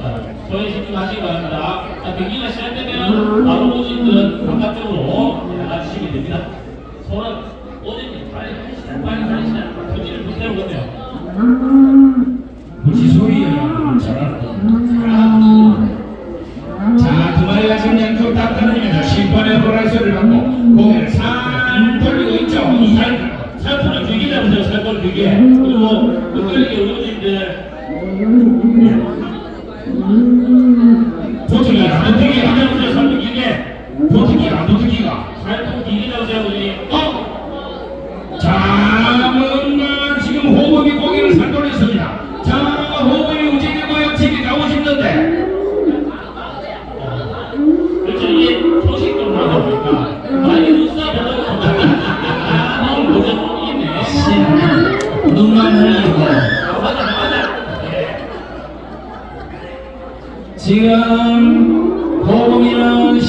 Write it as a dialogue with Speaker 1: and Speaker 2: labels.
Speaker 1: 자, 저희 집중하시기 바랍니다. 자, 경기가 시작되면 바로 오진들은 바깥쪽으로 나가주시면 됩니다. 손은 오진이 빨리 하시다, 빨리 하시다. 표지를 붙여보세요.
Speaker 2: 무시 소리야 잘하고 자, 두 마리가 지금 양쪽 다 떨어지면서 심판의 호라이소를 받고 공을 살 돌리고 있죠.
Speaker 1: 살, 살포를 길게 잡으세요, 살포를 길게. 그리고
Speaker 2: 보트기가 보트기가
Speaker 1: 살포 길게.
Speaker 2: 보트기가 안 보트기가
Speaker 1: 잡으세요, 오진이.
Speaker 2: 어? 자, 뭔가 지금 호흡이 고개를 살돌렸습니다. 자, 호흡이 움직이고 집에 가고 싶는데
Speaker 1: 이게 소식 좀 나다 보니까 많이 눈싸 보고 아, 모자 좀 있네.
Speaker 2: 눈만 흘리고 지금 호흡이는